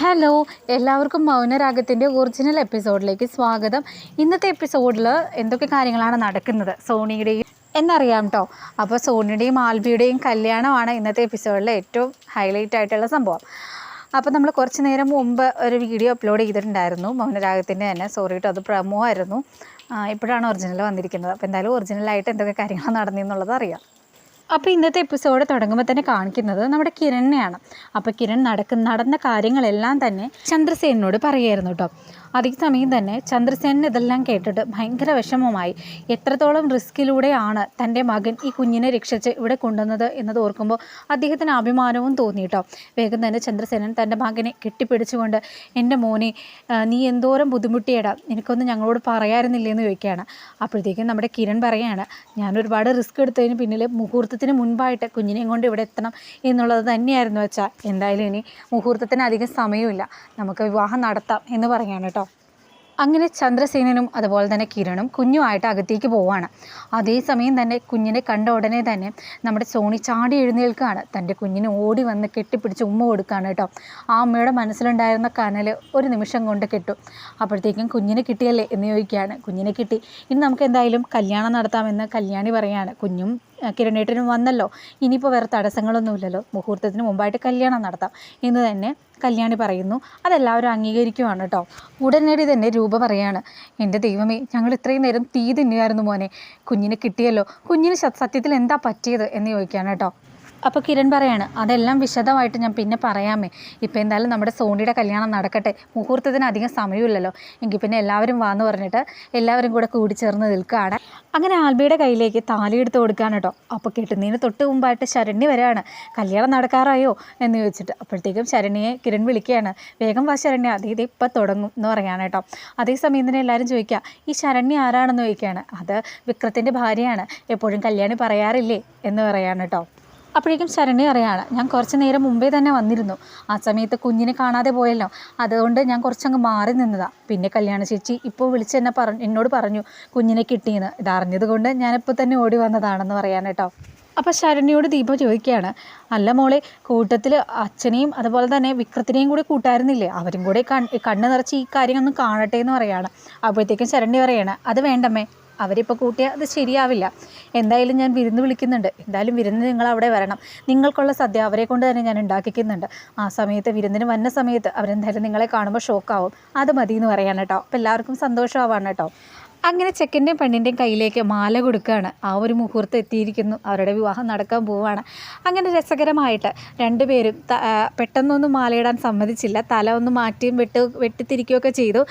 Hello എല്ലാവർക്കും മൗനരാഗത്തിന്റെ original എപ്പിസോഡിലേക്ക് സ്വാഗതം. ഇന്നത്തെ എപ്പിസോഡിൽ എന്തൊക്കെ കാര്യങ്ങളാണ് നടക്കുന്നത്? സോണിയുടെയും എന്നറിയാം കേട്ടോ അപ്പോൾ സോണിയുടെയും ആൽബിയുടെയും കല്യാണമാണ് ഇന്നത്തെ എപ്പിസോഡിലെ ഏറ്റവും ഹൈലൈറ്റ് ആയിട്ടുള്ള സംഭവം. അപ്പോൾ നമ്മൾ കുറച്ച് നേരം മുമ്പ് ഒരു വീഡിയോ അപ്ലോഡ് ചെയ്തിട്ടുണ്ടായിരുന്നു. മൗനരാഗത്തിന്റെ തന്നെ. സോറി കേട്ടോ അത് പ്രമോ ആയിരുന്നു. ഇപ്പോഴാണ് ഒറിജിനൽ വന്നിരിക്കുന്നത്. അപ്പോൾ എന്തായാലും ഒറിജിനലായിട്ട് എന്തൊക്കെ കാര്യങ്ങളാണ് നടന്നതെന്നുള്ളത് അറിയാം. അപ്പോൾ ഇന്നത്തെ എപ്പിസോഡ് തുടങ്ങുമ്പോൾ തന്നെ കാണിക്കുന്നത് നമ്മുടെ കിരണിനെയാണ്. അപ്പോൾ കിരൺ നടക്കുന്ന നടന്ന കാര്യങ്ങളെല്ലാം തന്നെ ചന്ദ്രസേനോട് പറയായിരുന്നു കേട്ടോ അതേ സമയം തന്നെ ചന്ദ്രസേനൻ ഇതെല്ലാം കേട്ടിട്ട് ഭയങ്കര വിഷമമായി എത്രത്തോളം റിസ്കിലൂടെയാണ് തന്റെ മകൻ ഈ കുഞ്ഞിനെ രക്ഷിച്ച് ഇവിടെ കൊണ്ടുവന്നത് എന്നത് ഓർക്കുമ്പോൾ അദ്ദേഹത്തിന് അഭിമാനവും തോന്നിയിട്ടോ വേഗം തന്നെ ചന്ദ്രസേനൻ തന്റെ മകനെ കെട്ടിപ്പിടിച്ചുകൊണ്ട് എന്റെ മോനെ നീ എന്തോരം ബുദ്ധിമുട്ടിയടാ? എനിക്കൊന്നും ഞങ്ങളോട് പറയാറുന്നില്ലെന്ന് ചോദിക്കുകയാണ്. അപ്പോഴത്തേക്കും നമ്മുടെ കിരൺ പറയാണ് ഞാൻ ഒരുപാട് റിസ്ക് എടുത്തതിന് പിന്നിൽ മുഹൂർത്തത്തിന് മുൻപായിട്ട് കുഞ്ഞിനെയും കൊണ്ട് ഇവിടെ എത്തണം എന്നുള്ളത് തന്നെയായിരുന്നു വെച്ചാൽ എന്തായാലും ഇനി മുഹൂർത്തത്തിന് അധികം സമയമില്ല നമുക്ക് വിവാഹം നടത്താം എന്ന് പറയാണ് കേട്ടോ അങ്ങനെ ചന്ദ്രസേനനും അതുപോലെ തന്നെ കിരണും കുഞ്ഞുമായിട്ട് അകത്തേക്ക് പോവാണ് അതേസമയം തന്നെ കുഞ്ഞിനെ കണ്ട ഉടനെ തന്നെ നമ്മുടെ സോണി ചാടി എഴുന്നേൽക്കുകയാണ്. തന്റെ കുഞ്ഞിനെ ഓടി വന്ന് കെട്ടിപ്പിടിച്ച് ഉമ്മ കൊടുക്കുകയാണ് കേട്ടോ. ആ അമ്മയുടെ മനസ്സിലുണ്ടായിരുന്ന കനൽ ഒരു നിമിഷം കൊണ്ട് കെട്ടു. അപ്പോഴത്തേക്കും കുഞ്ഞിനെ കിട്ടിയല്ലേ എന്ന് ചോദിക്കുകയാണ്. കുഞ്ഞിനെ കിട്ടി. ഇനി നമുക്ക് എന്തായാലും കല്യാണം നടത്താമെന്ന് കല്യാണി പറയാണ് കുഞ്ഞും കിരണേട്ടനും വന്നല്ലോ. ഇനിയിപ്പോൾ വേറെ തടസ്സങ്ങളൊന്നുമില്ലല്ലോ. മുഹൂർത്തത്തിന് മുമ്പായിട്ട് കല്യാണം നടത്താം എന്ന് തന്നെ കല്യാണി പറയുന്നു. അതെല്ലാവരും അംഗീകരിക്കുവാണ് കേട്ടോ ഉടനടി തന്നെ രൂപ പറയാണ്. എന്റെ ദൈവമേ ഞങ്ങൾ ഇത്രയും നേരം തീ തിന്നുകയായിരുന്നു മോനെ. കുഞ്ഞിനെ കിട്ടിയല്ലോ. കുഞ്ഞിന് സത്യത്തിൽ എന്താ പറ്റിയത്? എന്ന് ചോദിക്കുകയാണ് കേട്ടോ അപ്പോൾ കിരൺ പറയാണ് അതെല്ലാം വിശദമായിട്ട് ഞാൻ പിന്നെ പറയാമേ. ഇപ്പോൾ എന്തായാലും നമ്മുടെ സോണിയുടെ കല്യാണം നടക്കട്ടെ. മുഹൂർത്തത്തിന് അധികം സമയമില്ലല്ലോ. എങ്കിൽ പിന്നെ എല്ലാവരും വാന്ന് പറഞ്ഞിട്ട് എല്ലാവരും കൂടെ കൂടിച്ചേർന്ന് നിൽക്കുകയാണ് അങ്ങനെ ആൽബിയുടെ കയ്യിലേക്ക് താലി എടുത്ത് കൊടുക്കുകയാണ് കേട്ടോ അപ്പോൾ കിട്ടുന്നതിന് തൊട്ട് മുമ്പായിട്ട് ശരണ്യ വരികയാണ് കല്യാണം നടക്കാറായോ? എന്ന് ചോദിച്ചിട്ട്. അപ്പോഴത്തേക്കും ശരണ്യെ കിരൺ വിളിക്കുകയാണ്. വേഗം വാ ശരണ്യ. അതേ ഇത് ഇപ്പം തുടങ്ങും എന്ന് പറയാണ് കേട്ടോ അതേസമയം തന്നെ എല്ലാവരും ചോദിക്കുക ഈ ശരണ്യ ആരാണെന്ന് ചോദിക്കുകയാണ് അത് വിക്രത്തിന്റെ ഭാര്യയാണ്. എപ്പോഴും കല്യാണി പറയാറില്ലേ? എന്ന് പറയാണ് കേട്ടോ അപ്പോഴേക്കും ശരണ്യ അറിയാണ് ഞാൻ കുറച്ച് നേരം മുമ്പേ തന്നെ വന്നിരുന്നു. ആ സമയത്ത് കുഞ്ഞിനെ കാണാതെ പോയല്ലോ. അതുകൊണ്ട് ഞാൻ കുറച്ചങ്ങ് മാറി നിന്നതാണ് പിന്നെ കല്യാണ ചേച്ചി ഇപ്പോൾ വിളിച്ച് എന്നെ പറഞ്ഞു എന്നോട് പറഞ്ഞു കുഞ്ഞിനെ കിട്ടിയെന്ന്. ഇതറിഞ്ഞത് കൊണ്ട് ഞാനിപ്പോൾ തന്നെ ഓടി വന്നതാണെന്ന് പറയാൻ കേട്ടോ. അപ്പോൾ ശരണ്യോട് ദീപ ചോദിക്കുകയാണ് അല്ല മോളെ കൂട്ടത്തിൽ അച്ഛനെയും അതുപോലെ തന്നെ വിക്രത്തിനെയും കൂടി കൂട്ടായിരുന്നില്ലേ? അവരും കൂടെ കണ്ണ് നിറച്ച് ഈ കാര്യം ഒന്ന് കാണട്ടെ എന്ന് പറയാണ്. അപ്പോഴത്തേക്കും ശരണ്യ പറയാണ് അത് വേണ്ടമ്മേ. അവരിപ്പോൾ കൂട്ടിയാൽ അത് ശരിയാവില്ല. എന്തായാലും ഞാൻ വിരുന്ന് വിളിക്കുന്നുണ്ട്. എന്തായാലും വിരുന്ന് നിങ്ങൾ അവിടെ വരണം. നിങ്ങൾക്കുള്ള സദ്യ അവരെ കൊണ്ട് തന്നെ ഞാൻ ഉണ്ടാക്കിക്കുന്നുണ്ട്. ആ സമയത്ത് വിരുന്നിന് വന്ന സമയത്ത് അവരെന്തായാലും നിങ്ങളെ കാണുമ്പോൾ ഷോക്കാവും അത് മതി എന്ന് പറയാൻ കേട്ടോ അപ്പോൾ എല്ലാവർക്കും സന്തോഷമാവാണ് കേട്ടോ. അങ്ങനെ ചെക്കന്റെയും പെണ്ണിന്റെയും കയ്യിലേക്ക് മാല കൊടുക്കുകയാണ്. ആ ഒരു മുഹൂർത്തം എത്തിയിരിക്കുന്നു. അവരുടെ വിവാഹം നടക്കാൻ പോവുകയാണ്. അങ്ങനെ രസകരമായിട്ട് രണ്ടുപേരും പെട്ടെന്നൊന്നും മാലയിടാൻ സമ്മതിച്ചില്ല. തല ഒന്ന് മാറ്റിയും വെട്ട് വെട്ടിത്തിരിക്കുകയൊക്കെ ചെയ്തു.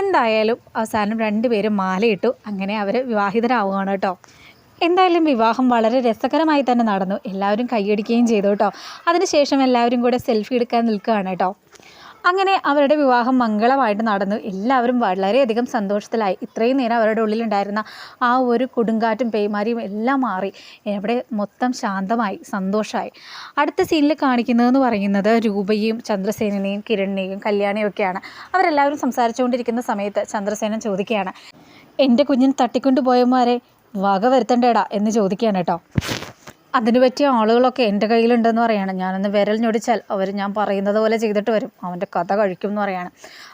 എന്തായാലും അവസാനം രണ്ടുപേരും മാലയിട്ടു. അങ്ങനെ അവർ വിവാഹിതരാവുകയാണ് കേട്ടോ. എന്തായാലും വിവാഹം വളരെ രസകരമായി തന്നെ നടന്നു. എല്ലാവരും കൈയടിക്കുകയും ചെയ്തു കേട്ടോ. അതിനുശേഷം എല്ലാവരും കൂടെ സെൽഫി എടുക്കാൻ നിൽക്കുകയാണ് കേട്ടോ. അങ്ങനെ അവരുടെ വിവാഹം മംഗളമായിട്ട് നടന്നു. എല്ലാവരും വളരെയധികം സന്തോഷത്തിലായി. ഇത്രയും നേരം അവരുടെ ഉള്ളിലുണ്ടായിരുന്ന ആ ഒരു കൊടുങ്കാറ്റും പേമാരിയും എല്ലാം മാറി. അവിടെ മൊത്തം ശാന്തമായി സന്തോഷമായി അടുത്ത സീനിൽ കാണിക്കുന്നതെന്ന് പറയുന്നത് രൂപയും ചന്ദ്രസേനനെയും കിരണിനെയും കല്യാണിയും ഒക്കെയാണ് അവരെല്ലാവരും സംസാരിച്ചുകൊണ്ടിരിക്കുന്ന സമയത്ത് ചന്ദ്രസേനൻ ചോദിക്കുകയാണ് എന്റെ കുഞ്ഞിന് തട്ടിക്കൊണ്ടുപോയമാരെ വക വരുത്തണ്ടേടാ? എന്ന് ചോദിക്കുകയാണ് കേട്ടോ. അതിന് പറ്റിയ ആളുകളൊക്കെ എന്റെ കയ്യിലുണ്ടെന്ന് പറയാണ്. ഞാനൊന്ന് വിരൽ ഞൊടിച്ചാൽ അവർ ഞാൻ പറയുന്നത് പോലെ ചെയ്തിട്ട് വരും. അവന്റെ കഥ കഴിക്കും എന്ന് പറയാണ്.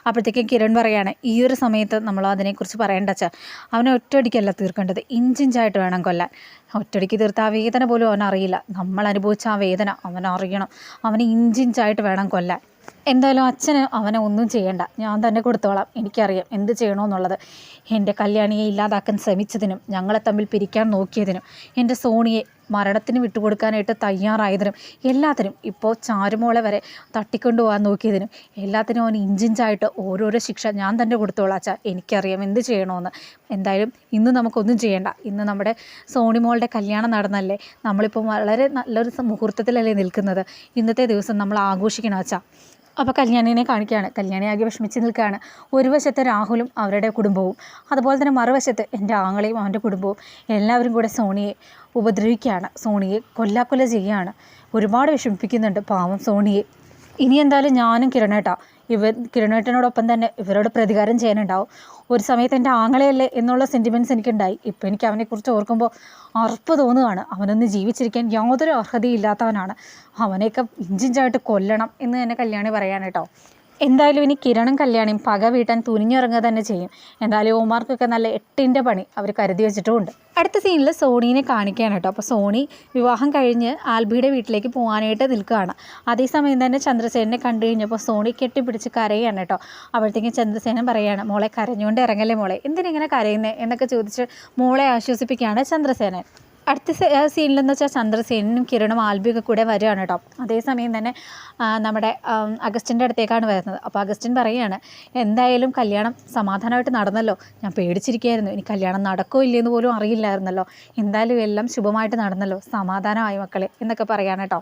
അപ്പോഴത്തേക്കും കിരൺ പറയാണ് ഈ ഒരു സമയത്ത് നമ്മൾ അതിനെക്കുറിച്ച് പറയേണ്ട വെച്ചാൽ അവനെ ഒറ്റയടിക്കല്ല തീർക്കേണ്ടത്. ഇഞ്ചിഞ്ചായിട്ട് വേണം കൊല്ലാൻ. ഒറ്റയടിക്ക് തീർത്ത ആ വേദന പോലും അവനറിയില്ല നമ്മൾ അനുഭവിച്ച ആ വേദന അവനറിയണം അറിയണം. അവനെ ഇഞ്ചിഞ്ചായിട്ട് വേണം കൊല്ലാൻ. എന്തായാലും അച്ഛന് അവനെ ഒന്നും ചെയ്യണ്ട. ഞാൻ തന്നെ കൊടുത്തോളാം. എനിക്കറിയാം എന്ത് ചെയ്യണമെന്നുള്ളത്. എന്റെ കല്യാണിയെ ഇല്ലാതാക്കാൻ ശ്രമിച്ചതിനും ഞങ്ങളെ തമ്മിൽ പിരിക്കാൻ നോക്കിയതിനും എന്റെ സോണിയെ മരണത്തിന് വിട്ടുകൊടുക്കാനായിട്ട് തയ്യാറായതിനും എല്ലാത്തിനും ഇപ്പോൾ ചാരുമോളെ വരെ തട്ടിക്കൊണ്ടുപോകാൻ നോക്കിയതിനും എല്ലാത്തിനും അവൻ ഇഞ്ചിഞ്ചായിട്ട് ഓരോരോ ശിക്ഷ ഞാൻ തന്നെ കൊടുത്തോളാം. അച്ഛാ എനിക്കറിയാം എന്ത് ചെയ്യണമെന്ന്. എന്തായാലും ഇന്ന് നമുക്കൊന്നും ചെയ്യേണ്ട. ഇന്ന് നമ്മുടെ സോണി മോളുടെ കല്യാണം നടന്നല്ലേ? നമ്മളിപ്പോൾ വളരെ നല്ലൊരു മുഹൂർത്തത്തിലല്ലേ നിൽക്കുന്നത്? ഇന്നത്തെ ദിവസം നമ്മൾ ആഘോഷിക്കണം അച്ഛാ. അപ്പോൾ കല്യാണിനെ കാണിക്കുകയാണ്. കല്യാണി ആകെ വിഷമിച്ച് നിൽക്കുകയാണ്. ഒരു വശത്ത് രാഹുലും അവരുടെ കുടുംബവും അതുപോലെ തന്നെ മറുവശത്ത് എന്റെ ആങ്ങളെയും അവന്റെ കുടുംബവും എല്ലാവരും കൂടെ സോണിയെ ഉപദ്രവിക്കുകയാണ്. സോണിയെ കൊല്ലാക്കൊല്ല ചെയ്യുകയാണ്. ഒരുപാട് വിഷമിപ്പിക്കുന്നുണ്ട് പാവം സോണിയെ. ഇനി എന്തായാലും ഞാനും കിരണേട്ടാ. ഇവർ കിരണേട്ടനോടൊപ്പം തന്നെ ഇവരോട് പ്രതികാരം ചെയ്യാനുണ്ടാവും. ഒരു സമയത്ത് എന്റെ ആങ്ങളെയല്ലേ എന്നുള്ള സെന്റിമെന്റ്സ് എനിക്കുണ്ടായി. ഇപ്പോൾ എനിക്ക് അവനെക്കുറിച്ച് ഓർക്കുമ്പോൾ അറപ്പ് തോന്നുകയാണ് അവനൊന്ന് ജീവിച്ചിരിക്കാൻ യാതൊരു അർഹതയില്ലാത്തവനാണ് അവനെയൊക്കെ ഇഞ്ചിഞ്ചായിട്ട് കൊല്ലണം എന്ന് തന്നെ കല്യാണി പറയാൻ കേട്ടോ. എന്തായാലും ഇനി കിരണും കല്യാണിയും പക വീട്ടാൻ തുനിഞ്ഞിറങ്ങുക തന്നെ ചെയ്യും. എന്തായാലും ഓമാർക്കൊക്കെ നല്ല എട്ടിന്റെ പണി അവർ കരുതി വെച്ചിട്ടുമുണ്ട്. അടുത്ത സീനിൽ സോണീനെ കാണിക്കുകയാണ് കേട്ടോ. അപ്പോൾ സോണി വിവാഹം കഴിഞ്ഞ് ആൽബിയുടെ വീട്ടിലേക്ക് പോകാനായിട്ട് നിൽക്കുകയാണ്. അതേസമയം തന്നെ ചന്ദ്രസേനെ കണ്ടു കഴിഞ്ഞപ്പോൾ സോണി കെട്ടിപ്പിടിച്ച് കരയാണ് കേട്ടോ. അപ്പോഴത്തേക്കും ചന്ദ്രസേനൻ പറയുകയാണ് മോളെ കരഞ്ഞുകൊണ്ട് ഇറങ്ങല്ലേ മോളെ? എന്തിനിങ്ങനെ കരയുന്നേ? എന്നൊക്കെ ചോദിച്ച് മോളെ ആശ്വസിപ്പിക്കുകയാണ് ചന്ദ്രസേനൻ. അടുത്ത സീനിലെന്ന് വെച്ചാൽ ചന്ദ്രസേനും കിരണും ആൽബിയൊക്കെ കൂടെ വരികയാണ് കേട്ടോ. അതേസമയം തന്നെ നമ്മുടെ അഗസ്റ്റിന്റെ അടുത്തേക്കാണ് വരുന്നത്. അപ്പോൾ അഗസ്റ്റിൻ പറയുകയാണ് എന്തായാലും കല്യാണം സമാധാനമായിട്ട് നടന്നല്ലോ. ഞാൻ പേടിച്ചിരിക്കുകയായിരുന്നു. ഇനി കല്യാണം നടക്കോ ഇല്ലയെന്ന് പോലും അറിയില്ലായിരുന്നല്ലോ. എന്തായാലും എല്ലാം ശുഭമായിട്ട് നടന്നല്ലോ. സമാധാനമായി മക്കളെ എന്നൊക്കെ പറയാണ് കേട്ടോ.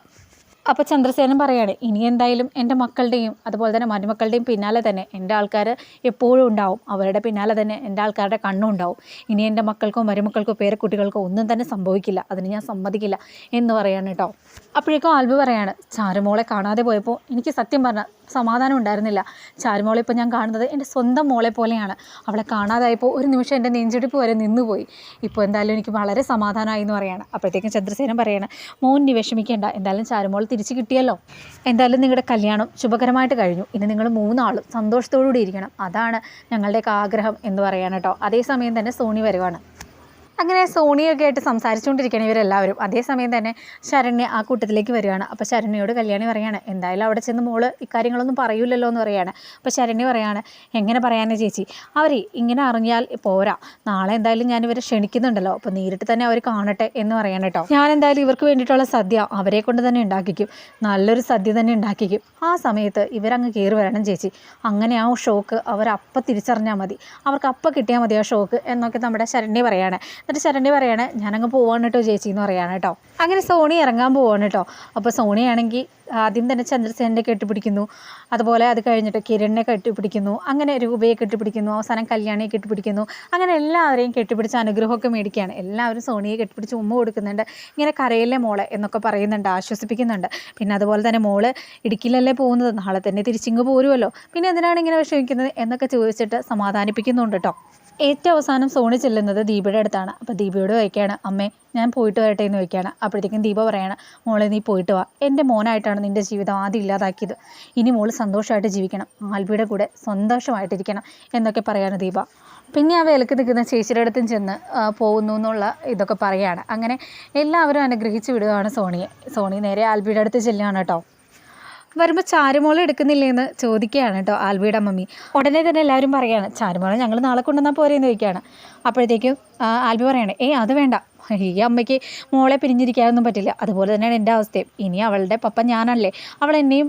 അപ്പോൾ ചന്ദ്രസേനൻ പറയാണ് ഇനി എന്തായാലും എന്റെ മക്കളുടെയും അതുപോലെ തന്നെ മരുമക്കളുടെയും പിന്നാലെ തന്നെ എന്റെ ആൾക്കാർ എപ്പോഴും ഉണ്ടാവും. അവരുടെ പിന്നാലെ തന്നെ എന്റെ ആൾക്കാരുടെ കണ്ണും ഉണ്ടാവും. ഇനി എന്റെ മക്കൾക്കോ മരുമക്കൾക്കോ പേരക്കുട്ടികൾക്കോ ഒന്നും തന്നെ സംഭവിക്കില്ല. അതിന് ഞാൻ സമ്മതിക്കില്ല. എന്ന് പറയാണ് കേട്ടോ അപ്പോഴേക്കും ആൽബ് പറയാണ് ചാരുമോളെ കാണാതെ പോയപ്പോൾ എനിക്ക് സത്യം പറഞ്ഞാൽ സമാധാനം ഉണ്ടായിരുന്നില്ല. ചാരുമോളെ ഇപ്പോൾ ഞാൻ കാണുന്നത് എന്റെ സ്വന്തം മോളെ പോലെയാണ്. അവളെ കാണാതായപ്പോൾ ഒരു നിമിഷം എന്റെ നെഞ്ചെടുപ്പ് വരെ നിന്നുപോയി. ഇപ്പോൾ എന്തായാലും എനിക്ക് വളരെ സമാധാനമായി എന്ന് പറയാണ്. അപ്പോഴത്തേക്കും ചന്ദ്രസേനൻ പറയാണ് മോൻ വിഷമിക്കേണ്ട. എന്തായാലും ചാരുമോൾ തിരിച്ച് കിട്ടിയല്ലോ. എന്തായാലും നിങ്ങളുടെ കല്യാണം ശുഭകരമായിട്ട് കഴിഞ്ഞു. ഇനി നിങ്ങൾ മൂന്നാളും സന്തോഷത്തോടുകൂടി ഇരിക്കണം. അതാണ് ഞങ്ങളുടെയൊക്കെ ആഗ്രഹം എന്ന് പറയാൻ കേട്ടോ. അതേസമയം തന്നെ സോണി വരുവാണ്. അങ്ങനെ സോണിയൊക്കെ ആയിട്ട് സംസാരിച്ചുകൊണ്ടിരിക്കുകയാണ് ഇവരെല്ലാവരും. അതേസമയം തന്നെ ശരണ്യ ആ കൂട്ടത്തിലേക്ക് വരികയാണ്. അപ്പോൾ ശരണ്യയോട് കല്യാണി പറയുകയാണ് എന്തായാലും അവിടെ ചെന്ന് മോൾ ഇക്കാര്യങ്ങളൊന്നും പറയൂലല്ലോ എന്ന് പറയുകയാണ് അപ്പോൾ ശരണ്യ പറയുകയാണ് എങ്ങനെ പറയാനേ ചേച്ചി? അവർ ഇങ്ങനെ അറിഞ്ഞാൽ പോരാ. നാളെ എന്തായാലും ഞാൻ ഇവരെ ക്ഷണിക്കുന്നുണ്ടല്ലോ. അപ്പോൾ നേരിട്ട് തന്നെ അവർ കാണട്ടെ എന്ന് പറയണം കേട്ടോ ഞാൻ എന്തായാലും ഇവർക്ക് വേണ്ടിയിട്ടുള്ള സദ്യ അവരെ കൊണ്ട് തന്നെ ഉണ്ടാക്കിക്കും. നല്ലൊരു സദ്യ തന്നെ ഉണ്ടാക്കിക്കും. ആ സമയത്ത് ഇവരങ്ങ് കയറി വരണം ചേച്ചി. അങ്ങനെ ആ ഷോക്ക് അവരപ്പം തിരിച്ചറിഞ്ഞാൽ മതി. അവർക്ക് അപ്പം കിട്ടിയാൽ മതി ആ ഷോക്ക് എന്നൊക്കെ നമ്മുടെ ശരണ്യ പറയാണ്. എന്നിട്ട് ശരണ്യ പറയാണ് ഞാനങ്ങ് പോവാണ് കേട്ടോ ചേച്ചി എന്ന് പറയാണ് കേട്ടോ അങ്ങനെ സോണി ഇറങ്ങാൻ പോവാണ് കേട്ടോ അപ്പോൾ സോണിയാണെങ്കിൽ ആദ്യം തന്നെ ചന്ദ്രസേനെ കെട്ടിപ്പിടിക്കുന്നു. അതുപോലെ അത് കഴിഞ്ഞിട്ട് കിരണിനെ കെട്ടിപ്പിടിക്കുന്നു. അങ്ങനെ രൂപയെ കെട്ടിപ്പിടിക്കുന്നു. അവസാനം കല്യാണിയെ കെട്ടിപ്പിടിക്കുന്നു. അങ്ങനെ എല്ലാവരെയും കെട്ടിപ്പിടിച്ച് അനുഗ്രഹമൊക്കെ മേടിക്കുകയാണ്. എല്ലാവരും സോണിയെ കെട്ടിപ്പിടിച്ച് ഉമ്മ കൊടുക്കുന്നുണ്ട്. ഇങ്ങനെ കരയിലെ മോളെ എന്നൊക്കെ പറയുന്നുണ്ട് ആശ്വസിപ്പിക്കുന്നുണ്ട്. പിന്നെ അതുപോലെ തന്നെ മോൾ ഇടുക്കിയിലല്ലേ പോകുന്നത്? നാളെ തന്നെ തിരിച്ചിങ്ങ് പോരുമല്ലോ പിന്നെ എന്തിനാണ് ഇങ്ങനെ വിഷമിക്കുന്നത് എന്നൊക്കെ ചോദിച്ചിട്ട് സമാധാനിപ്പിക്കുന്നുണ്ട് കേട്ടോ ഏറ്റവും അവസാനം സോണി ചെല്ലുന്നത് ദീപയുടെ അടുത്താണ്. അപ്പോൾ ദീപയോട് ചോദിക്കുകയാണ് അമ്മേ ഞാൻ പോയിട്ട് വരട്ടെ എന്ന് ചോദിക്കുകയാണ്. അപ്പോഴത്തേക്കും ദീപ പറയാണ് മോളെ നീ പോയിട്ട് വാ. എന്റെ മോനായിട്ടാണ് നിന്റെ ജീവിതം ആദ്യം ഇല്ലാതാക്കിയത്. ഇനി മോൾ സന്തോഷമായിട്ട് ജീവിക്കണം. ആൽബിയുടെ കൂടെ സന്തോഷമായിട്ടിരിക്കണം. എന്നൊക്കെ പറയാണ് ദീപ. പിന്നെ ആ വിലക്ക് നിൽക്കുന്ന ചേച്ചിയുടെ അടുത്തും ചെന്ന് പോകുന്നു എന്നുള്ള ഇതൊക്കെ പറയുകയാണ് അങ്ങനെ എല്ലാവരും അനുഗ്രഹിച്ച് വിടുകയാണ് സോണിയെ. സോണി നേരെ ആൽബിയുടെ അടുത്ത് ചെല്ലുകയാണ് കേട്ടോ. വരുമ്പോൾ ചാരുമോളെ എടുക്കുന്നില്ലേന്ന് ചോദിക്കുകയാണ് കേട്ടോ ആൽബിയുടെ മമ്മി ഉടനെ തന്നെ എല്ലാവരും പറയാണ് ചാരുമോളെ ഞങ്ങൾ നാളെ കൊണ്ടുവന്നാൽ പോരെ എന്ന് ചോദിക്കുകയാണ്. അപ്പോഴത്തേക്കും ആൽബി പറയാണ് ഏയ് അത് വേണ്ട. ഈ അമ്മയ്ക്ക് മോളെ പിരിഞ്ഞിരിക്കാനൊന്നും പറ്റില്ല. അതുപോലെ തന്നെയാണ് എന്റെ അവസ്ഥയും. ഇനി അവളുടെ പപ്പ ഞാനല്ലേ. അവൾ എന്നെയും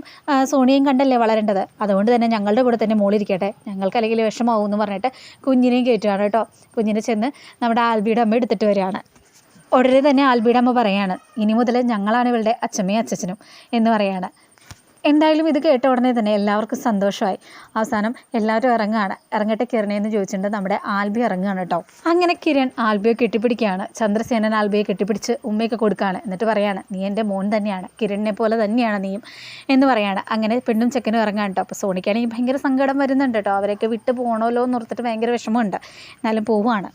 സോണിയെയും കണ്ടല്ലേ വളരേണ്ടത്. അതുകൊണ്ട് തന്നെ ഞങ്ങളുടെ കൂടെ തന്നെ മോളിരിക്കട്ടെ ഞങ്ങൾക്ക് അല്ലെങ്കിൽ വിഷമാവും എന്ന് പറഞ്ഞിട്ട് കുഞ്ഞിനെയും കയറ്റുകയാണ് കേട്ടോ കുഞ്ഞിനെ ചെന്ന് നമ്മുടെ ആൽബിയുടെ അമ്മ എടുത്തിട്ട് വരികയാണ്. ഉടനെ തന്നെ ആൽബിയുടെ അമ്മ പറയാണ് ഇനി മുതൽ ഞങ്ങളാണ് ഇവളുടെ അച്ഛമ്മയും അച്ഛനും എന്ന് പറയാണ്. എന്തായാലും ഇത് കേട്ട ഉടനെ തന്നെ എല്ലാവർക്കും സന്തോഷമായി. അവസാനം എല്ലാവരും ഇറങ്ങുകയാണ് ഇറങ്ങട്ടെ കിരണേന്ന് ചോദിച്ചിട്ടുണ്ട് നമ്മുടെ ആൽബി ഇറങ്ങുകയാണ് കേട്ടോ. അങ്ങനെ കിരൺ ആൽബിയെ കെട്ടിപ്പിടിക്കുകയാണ്. ചന്ദ്രസേനൻ ആൽബിയെ കെട്ടിപ്പിടിച്ച് ഉമ്മയൊക്കെ കൊടുക്കുകയാണ്. എന്നിട്ട് പറയാണ് നീ എന്റെ മോൻ തന്നെയാണ്. കിരണിനെ പോലെ തന്നെയാണ് നീയും. എന്ന് പറയാണ്. അങ്ങനെ പെണ്ണും ചെക്കനും ഇറങ്ങാൻ കേട്ടോ. അപ്പോൾ സോണിക്കാണെങ്കിൽ ഭയങ്കര സങ്കടം വരുന്നുണ്ട് കേട്ടോ. അവരൊക്കെ വിട്ട് പോകണമല്ലോ എന്ന് ഓർത്തിട്ട് ഭയങ്കര വിഷമമുണ്ട്. എന്നാലും പോവുകയാണ്.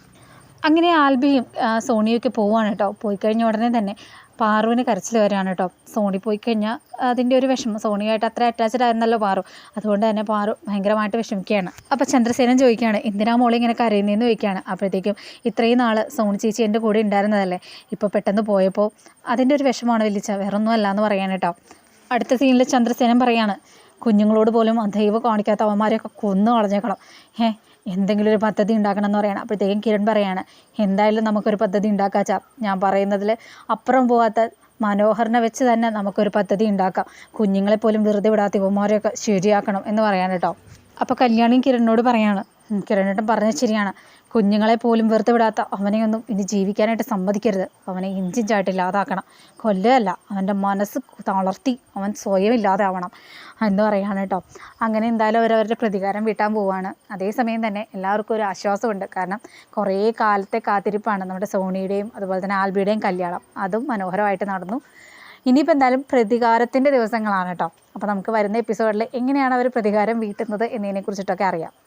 അങ്ങനെ ആൽബിയും സോണിയൊക്കെ പോവാണ് കേട്ടോ. പോയി കഴിഞ്ഞ ഉടനെ തന്നെ പാറുവിന് കരച്ചിൽ വരികയാണ് കേട്ടോ. സോണി പോയി കഴിഞ്ഞാൽ അതിന്റെ ഒരു വിഷമം. സോണിയായിട്ട് അത്ര അറ്റാച്ച്ഡ് ആയിരുന്നല്ലോ പാറു. അതുകൊണ്ട് തന്നെ പാറു ഭയങ്കരമായിട്ട് വിഷമിക്കുകയാണ്. അപ്പോൾ ചന്ദ്രസേനൻ ചോദിക്കുകയാണ് എന്തിനാ മോളെ ഇങ്ങനെ കരയുന്നതെന്ന് ചോദിക്കുകയാണ്. അപ്പോഴത്തേക്കും ഇത്രയും നാൾ സോണി ചേച്ചി എന്റെ കൂടെ ഉണ്ടായിരുന്നതല്ലേ? ഇപ്പോൾ പെട്ടെന്ന് പോയപ്പോൾ അതിന്റെ ഒരു വിഷമമാണ് വലിച്ച വേറൊന്നും അല്ല എന്ന് പറയാൻ കേട്ടോ. അടുത്ത സീനിൽ ചന്ദ്രസേനൻ പറയാണ് കുഞ്ഞുങ്ങളോട് പോലും ദൈവം കാണിക്കാത്ത അവന്മാരെയൊക്കെ കൊന്നു കളഞ്ഞേക്കണം. ഏ എന്തെങ്കിലും ഒരു പദ്ധതി ഉണ്ടാക്കണം എന്ന് പറയണം. അപ്പോഴത്തേക്കും കിരൺ പറയാണ് എന്തായാലും നമുക്കൊരു പദ്ധതി ഉണ്ടാക്കാച്ചാ. ഞാൻ പറയുന്നതിൽ അപ്പുറം പോവാത്ത മനോഹറിനെ വെച്ച് തന്നെ നമുക്കൊരു പദ്ധതി ഉണ്ടാക്കാം. കുഞ്ഞുങ്ങളെ പോലും വെറുതെ വിടാത്ത ഇവന്മാരെയൊക്കെ ശരിയാക്കണം എന്ന് പറയാൻ കേട്ടോ. അപ്പോൾ കല്യാണിയും കിരണിനോട് പറയാണ് "ഉം, കിരണേട്ടൻ പറഞ്ഞത് ശരിയാണ്. കുഞ്ഞുങ്ങളെ പോലും വെറുതെ വിടാത്ത അവനെയൊന്നും ഇനി ജീവിക്കാനായിട്ട് സമ്മതിക്കരുത്. അവനെ ഇഞ്ചിഞ്ചായിട്ട് ഇല്ലാതാക്കണം കൊല്ലുകയല്ല. അവന്റെ മനസ്സ് തളർത്തി അവൻ സ്വയം ഇല്ലാതാവണം എന്ന് പറയുകയാണ് കേട്ടോ. അങ്ങനെ എന്തായാലും അവരവരുടെ പ്രതികാരം വീട്ടാൻ പോവുകയാണ്. അതേസമയം തന്നെ എല്ലാവർക്കും ഒരു ആശ്വാസമുണ്ട്. കാരണം കുറേ കാലത്തെ കാത്തിരിപ്പാണ് നമ്മുടെ സോണിയുടെയും അതുപോലെ തന്നെ ആൽബിയുടെയും കല്യാണം. അതും മനോഹരമായിട്ട് നടന്നു. ഇനിയിപ്പോൾ എന്തായാലും പ്രതികാരത്തിന്റെ ദിവസങ്ങളാണ് കേട്ടോ. അപ്പോൾ നമുക്ക് വരുന്ന എപ്പിസോഡിൽ എങ്ങനെയാണ് അവർ പ്രതികാരം വീട്ടുന്നത് എന്നതിനെക്കുറിച്ചിട്ടൊക്കെ അറിയാം.